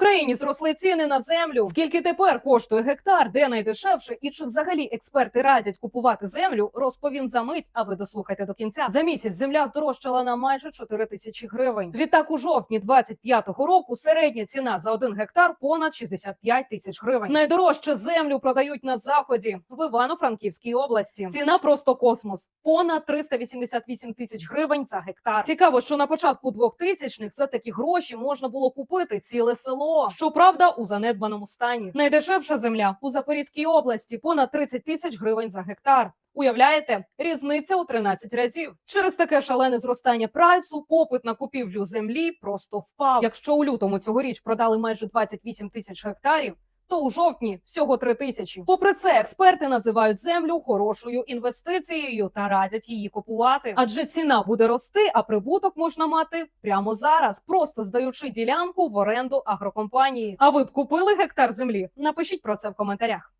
Україні зросли ціни на землю. Скільки тепер коштує гектар, де найдешевше, і чи взагалі експерти радять купувати землю? Розповім за мить. А ви дослухайте до кінця. За місяць земля здорожчала на майже 4 тисячі гривень. Відтак у жовтні 25-го року середня ціна за один гектар понад 65 тисяч гривень. Найдорожче землю продають на заході в Івано-Франківській області. Ціна просто космос. Понад 388 тисяч гривень за гектар. Цікаво, що на початку 2000-х за такі гроші можна було купити ціле село. Щоправда, у занедбаному стані. Найдешевша земля у Запорізькій області понад 30 тисяч гривень за гектар. Уявляєте, різниця у 13 разів. Через таке шалене зростання прайсу попит на купівлю землі просто впав. Якщо у лютому цьогоріч продали майже 28 тисяч гектарів. То у жовтні всього три тисячі. Попри це, експерти називають землю хорошою інвестицією та радять її купувати. Адже ціна буде рости, а прибуток можна мати прямо зараз, просто здаючи ділянку в оренду агрокомпанії. А ви б купили гектар землі? Напишіть про це в коментарях.